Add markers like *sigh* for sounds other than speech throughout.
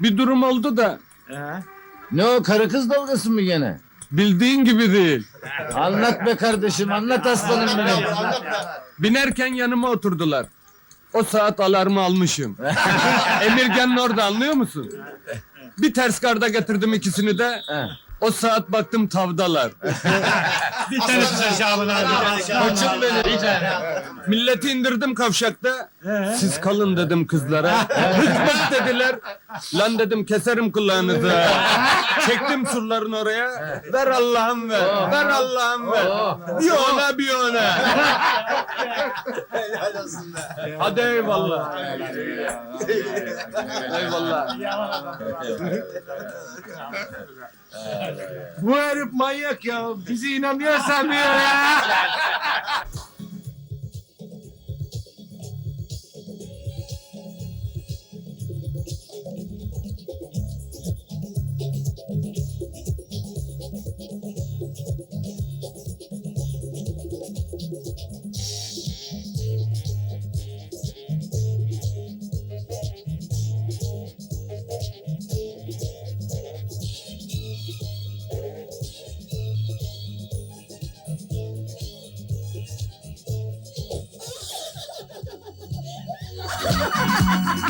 Bir durum oldu da Ne o karı kız dalgası mı gene? bildiğin gibi değil. Anlat be kardeşim anlat aslanım benim. Binerken yanıma oturdular. O saat alarmı almışım. *laughs* Emirgan'ın orada anlıyor musun? Bir ters karda getirdim ikisini de. O saat baktım tavdalar. Bir tanesi Şaban abi. Koçum benim. Milleti indirdim kavşakta. Siz kalın dedim kızlara. Hükmet dediler. Lan dedim keserim kulağınızı. Çektim surların oraya. Ver Allah'ım ver. Ver Allah'ım ver. Bir ona bir ona. *laughs* Hadi eyvallah. Eyvallah. Bu herif manyak ya. Bizi inanmıyor sanmıyor ya. *laughs*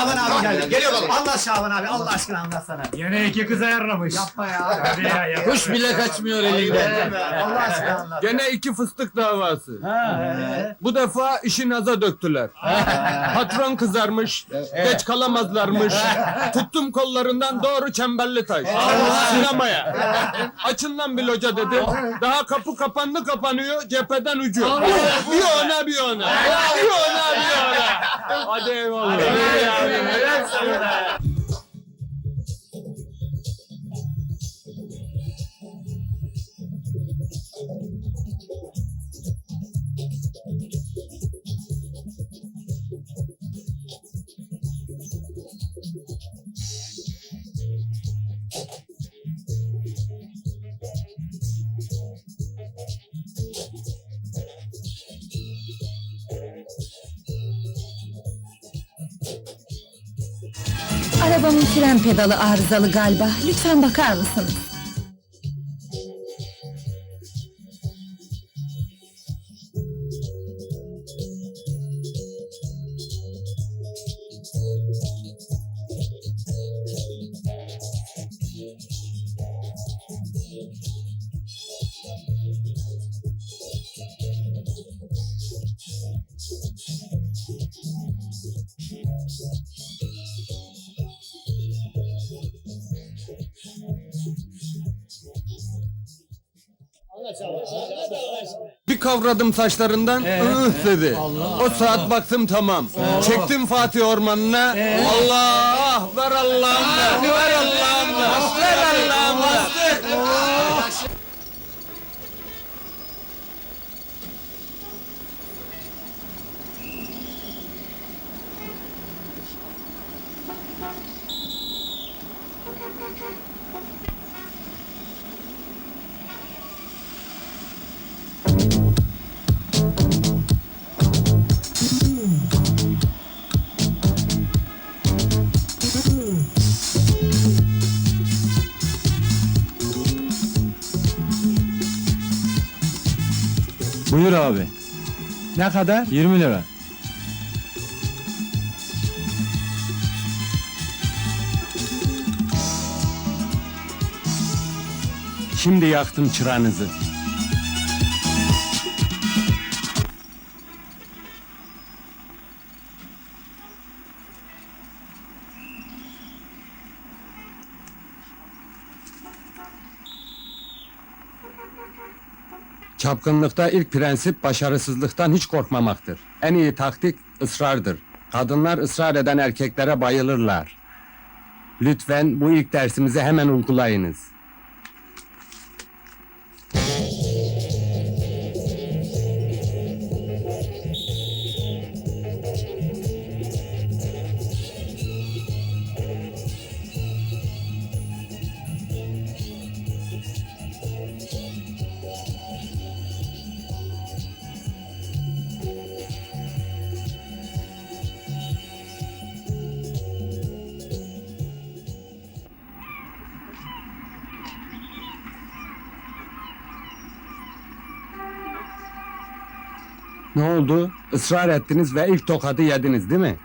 Şaban abi geldi. Geliyor baba. Allah Şaban abi Allah aşkına anlatsana. Yine iki kız ayarlamış. Yapma ya. Hadi ya, ya. Kuş bile kaçmıyor elinden. Allah aşkına anlat. Gene iki fıstık davası. Ee, Bu defa işi naza döktüler. Patron kızarmış, geç kalamazlarmış. Tuttum kollarından doğru çemberli taş. Sinemaya. Açın lan bir loca dedim. Daha kapı kapandı kapanıyor cepheden ucu. Bir ona bir ona. Bir ona bir ona. Hadi eyvallah. de Arabamın fren pedalı arızalı galiba. Lütfen bakar mısınız? Kavradım saçlarından, ıh dedi. O saat baktım tamam. Çektim Fatih Ormanı'na. Allah, ver Allah'ım ver, ver Allah'ım Buyur abi. Ne kadar? 20 lira. Şimdi yaktım çıranızı. Çapkınlıkta ilk prensip başarısızlıktan hiç korkmamaktır. En iyi taktik ısrardır. Kadınlar ısrar eden erkeklere bayılırlar. Lütfen bu ilk dersimizi hemen uygulayınız. Ne oldu? Israr ettiniz ve ilk tokadı yediniz değil mi?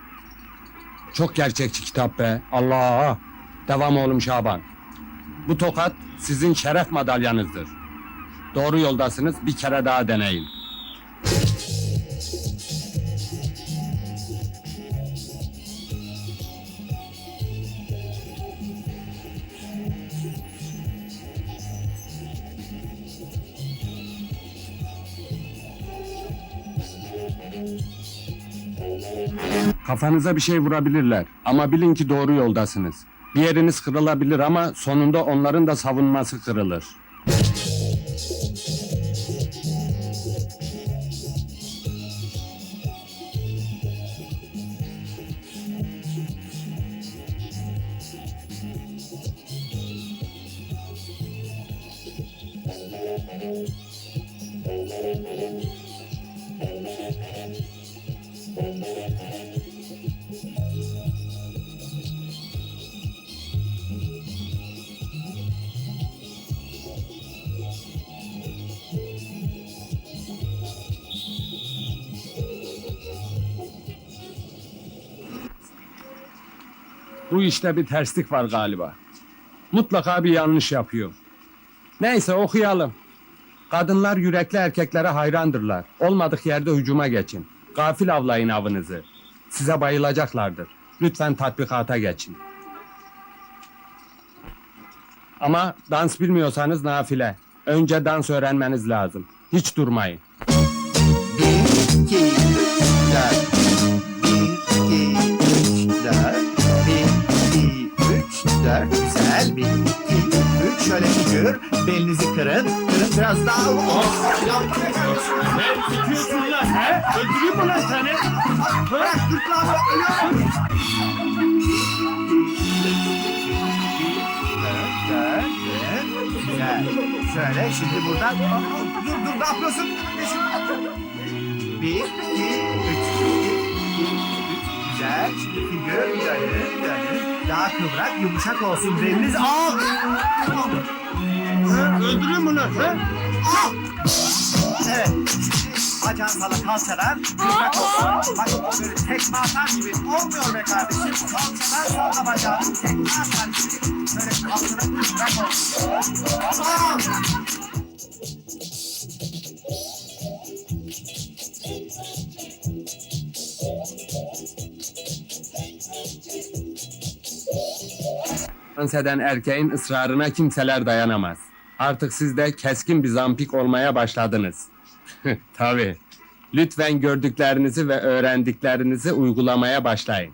Çok gerçekçi kitap be. Allah! Devam oğlum Şaban. Bu tokat sizin şeref madalyanızdır. Doğru yoldasınız. Bir kere daha deneyin. Kafanıza bir şey vurabilirler ama bilin ki doğru yoldasınız. Bir yeriniz kırılabilir ama sonunda onların da savunması kırılır. İşte bir terslik var galiba. Mutlaka bir yanlış yapıyor. Neyse okuyalım. Kadınlar yürekli erkeklere hayrandırlar. Olmadık yerde hücuma geçin. Gafil avlayın avınızı. Size bayılacaklardır. Lütfen tatbikata geçin. Ama dans bilmiyorsanız nafile. Önce dans öğrenmeniz lazım. Hiç durmayın. Bir, iki, üç, dört. Figür. Belinizi kırın. Kırın biraz daha. Sıkıyorsun lan he? Öldüreyim mi lan seni? Bırak. Ölüyorum. Dört, dört, dört. Güzel. Şöyle şimdi buradan. Dur dur ne yapıyorsun? Bir, iki, üç. Güzel. Şimdi figür dönün. Daha kıvrak, yumuşak olsun. Beliniz... Aa! Öldüreyim mi lan he? Evet. Bacağın sala kalçadan kıvrak olsun. Bak böyle tekme atar gibi. Olmuyor be kardeşim. Kalçadan salla bacağını. Tekme atar gibi. Böyle altına kıvrak olsun. Dans eden erkeğin ısrarına kimseler dayanamaz. Artık siz de keskin bir zampik olmaya başladınız. *laughs* Tabii. Lütfen gördüklerinizi ve öğrendiklerinizi uygulamaya başlayın.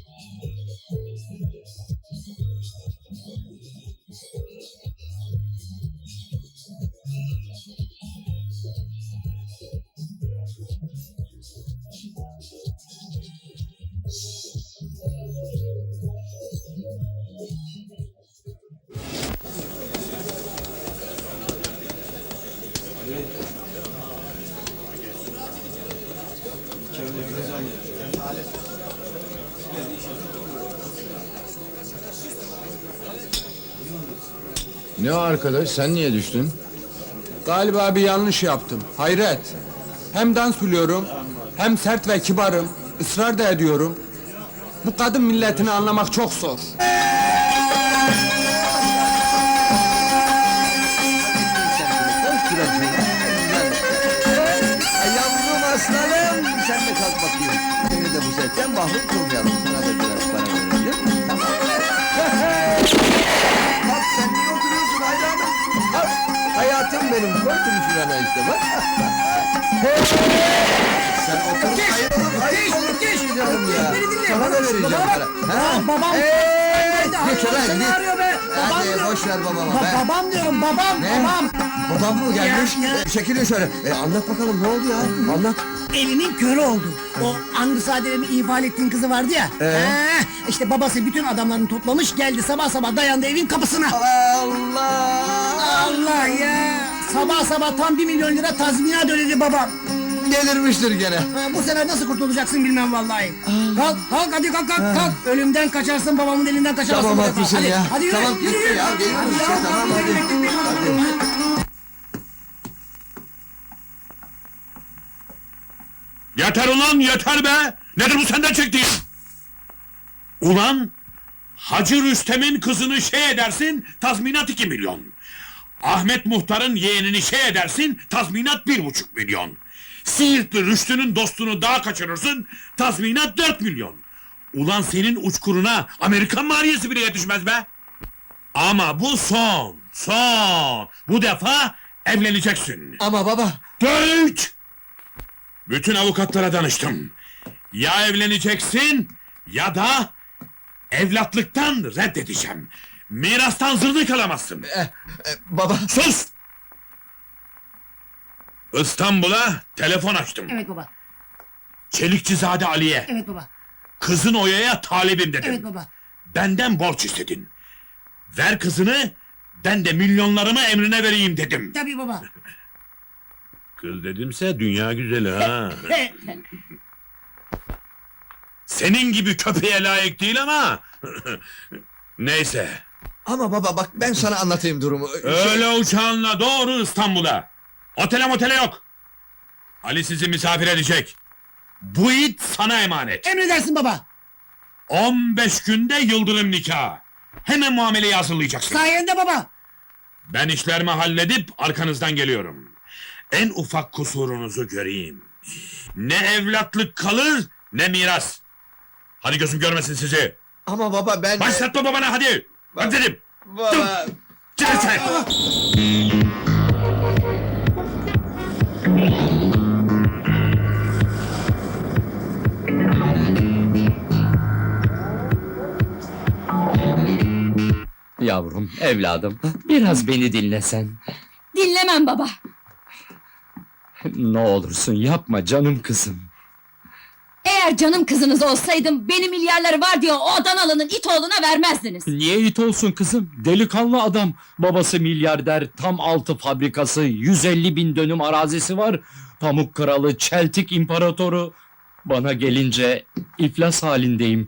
Ne o arkadaş sen niye düştün? Galiba bir yanlış yaptım. Hayret. Hem dans biliyorum, hem sert ve kibarım. Israr da ediyorum. Bu kadın milletini anlamak çok zor. Yavrum aslanım sen de kalk bakayım. Seni de bu setten mahrum kılmayalım. Benim koydum şurana işte bak. sen otur. Geç, geç, geç. Canım ya. Sana da vereceğim para. Ha? Babam. Hey! Geç ulan Seni git. arıyor be. Babam Hadi diyorum. boş ver babama Ba- be. babam diyorum babam Ne? babam. Babam mı gelmiş? Ya, ya. E, Çekilin şöyle. E, anlat bakalım ne oldu ya? Anlat. Elimin körü oldu. O Angısadere'mi ihmal ettiğin kızı vardı ya. Ee? He, işte babası bütün adamlarını toplamış geldi sabah sabah dayandı evin kapısına. Allah! Allah ya. Sabah sabah tam bir milyon lira tazminat ödedi babam. Delirmiştir gene. Ha, bu sefer nasıl kurtulacaksın bilmem vallahi. Kalk kalk hadi kalk kalk kalk. Ölümden kaçarsın babamın elinden kaçarsın. Tamam bu defa. haklısın hadi, ya. Hadi yürü Tamam, yürü gitti yürü. ya, işte, tamam, hadi. yürü, yürü, yürü. Yeter ulan yeter be! Nedir bu senden çektiğin? Ulan Hacı Rüstem'in kızını şey edersin tazminat iki milyon. Ahmet Muhtar'ın yeğenini şey edersin tazminat bir buçuk milyon. Siirtli Rüştü'nün dostunu daha kaçırırsın tazminat dört milyon. Ulan senin uçkuruna Amerikan maliyesi bile yetişmez be. Ama bu son, son. Bu defa evleneceksin. Ama baba. Dört! Bütün avukatlara danıştım. Ya evleneceksin ya da evlatlıktan reddedeceğim. Mirastan zırnık alamazsın. E, e, baba. Sus! İstanbul'a telefon açtım. Evet baba. Çelikçizade Ali'ye, Evet baba. kızın Oya'ya talibim dedim. Evet baba. Benden borç istedin. Ver kızını, ben de milyonlarımı emrine vereyim dedim. Tabii baba. Kız dedimse dünya güzeli ha. *laughs* Senin gibi köpeğe layık değil ama... *laughs* Neyse. Ama baba bak ben sana anlatayım durumu. Öyle uçağınla doğru İstanbul'a. Otele motele yok. Ali sizi misafir edecek. Bu it sana emanet. Emredersin baba. 15 günde yıldırım nikahı. Hemen muameleyi hazırlayacaksın. Sayende baba. Ben işlerimi halledip arkanızdan geliyorum. En ufak kusurunuzu göreyim. Ne evlatlık kalır ne miras. Hadi gözüm görmesin sizi. Ama baba ben... Başlatma babana hadi. Hadi dedim. Baba. Çıkın sen. Yavrum, evladım, biraz beni dinlesen. Dinlemem baba. Ne olursun yapma canım kızım. Eğer canım kızınız olsaydım beni milyarları var diye o Adanalı'nın it oğluna vermezdiniz. Niye it olsun kızım? Delikanlı adam. Babası milyarder, tam altı fabrikası, 150 bin dönüm arazisi var. Pamuk kralı, çeltik imparatoru. Bana gelince iflas halindeyim.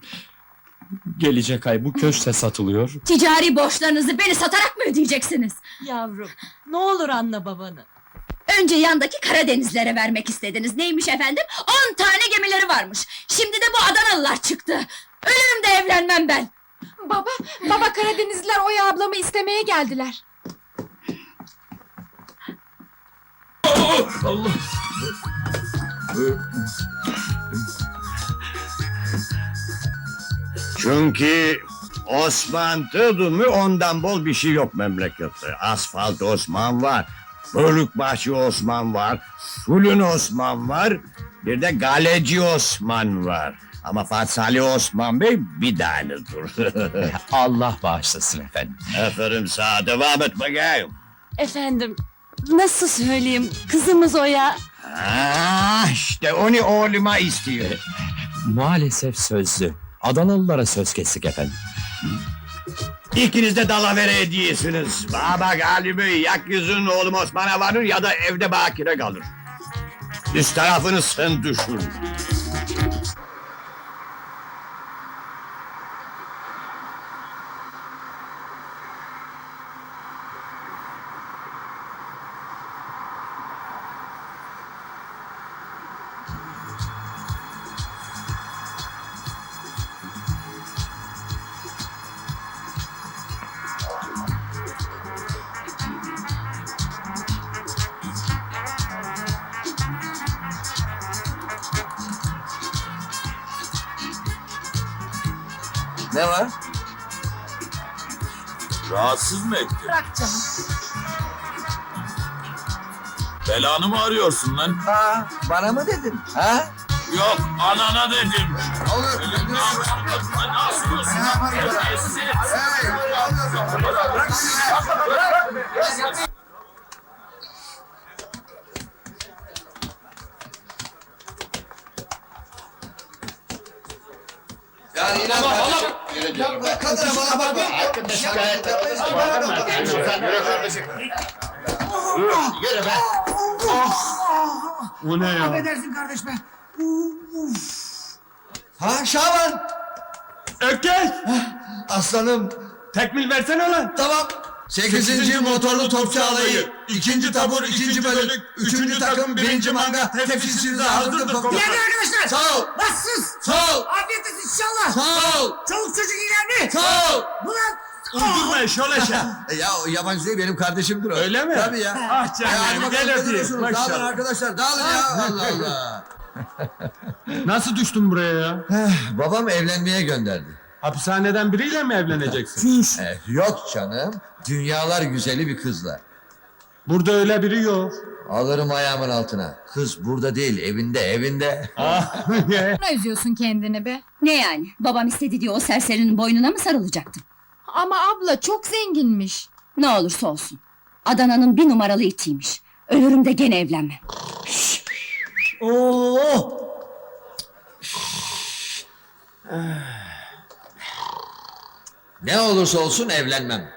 Gelecek ay bu köşte satılıyor. Ticari borçlarınızı beni satarak mı ödeyeceksiniz? Yavrum, ne olur anla babanı. Önce yandaki Karadenizlere vermek istediniz. Neymiş efendim? On tane gemileri varmış. Şimdi de bu Adanalılar çıktı. Ölürüm de evlenmem ben. Baba, baba Karadenizliler Oya ablamı istemeye geldiler. Çünkü Osman tırdı mı ondan bol bir şey yok memlekette. Asfalt Osman var. Bölükbaşı Osman var. Sulun Osman var. Bir de Galeci Osman var. Ama Fatih Osman Bey bir tanedir. *laughs* Allah bağışlasın efendim. Aferin sana devam et bakayım. Efendim, nasıl söyleyeyim, kızımız Oya... Ah işte onu oğluma istiyor. Maalesef sözlü. Adanalılara söz kestik efendim. İkiniz de dalavere ediyesiniz. Baba galibi yak yüzün oğlum Osman'a varır ya da evde bakire kalır. Üst tarafını sen düşün. Rahatsız mı etti? Bırak canım. Belanı mı arıyorsun lan? Ha, bana mı dedin? Ha? Yok anana dedim. Olur. Ne yapıyorsun? Yani inan Kadına bana bakma. Şikayet Yürü be. O ne ya? Affedersin kardeş be. Ha Şaban. Ökkeş! Aslanım. Tekmil versene lan! Tamam. 8. motorlu topçu alayı. ikinci tabur, ikinci bölük. Üçüncü takım, birinci manga. Tepsisinize hazırdır komutanım. Geldi arkadaşlar. Sağ ol. Bassız. Sağ ol. Afiyet olsun inşallah. Sağ ol. Çoluk çocuk ilerli. Sağ ol. Ulan. Uydurma şöyle şey. *laughs* E Ya o yabancı değil benim kardeşimdir o. Öyle mi? Tabii ya. Ah canım bakalım gel öpeyim. Dağılın arkadaşlar dağılın ya. Allah Allah. *laughs* Nasıl düştün buraya ya? Babam evlenmeye gönderdi. Hapishaneden biriyle mi evleneceksin? Eh, yok canım. Dünyalar güzeli bir kızla. Burada öyle biri yok. Alırım ayağımın altına. Kız burada değil evinde evinde. *laughs* Ne üzüyorsun kendini be? Ne yani? Babam istedi diye o serserinin boynuna mı sarılacaktım? Ama abla çok zenginmiş. Ne olursa olsun. Adana'nın bir numaralı itiymiş. Ölürüm de gene evlenmem. Oo! Ne olursa olsun evlenmem.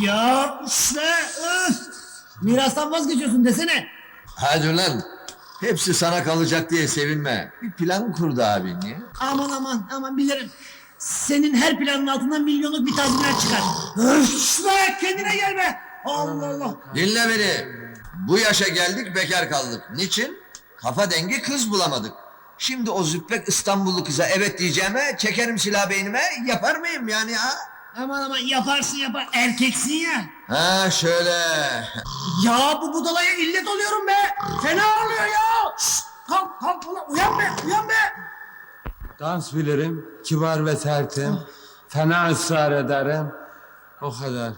Ya işte. Mirastan vazgeçiyorsun desene. Hadi lan. Hepsi sana kalacak diye sevinme. Bir plan kurdu abin ya. Aman aman aman bilirim. Senin her planın altından milyonluk bir tazminat çıkar. Öf kendine gel be. Allah Allah. Dinle beni. Bu yaşa geldik bekar kaldık. Niçin? Kafa dengi kız bulamadık. Şimdi o züppek İstanbullu kıza evet diyeceğime çekerim silah beynime yapar mıyım yani ha? Aman aman yaparsın yapar. Erkeksin ya. Ha şöyle. Ya bu budalaya illet oluyorum be. Fena oluyor ya. Şşt, kalk kalk ulan uyan be uyan be. Dans bilirim, kibar ve sertim. Fena ısrar ederim. O kadar.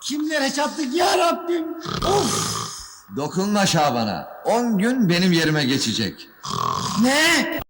Kimlere çattık ya Rabbim. Of. Dokunma Şaban'a. On gün benim yerime geçecek. Ne?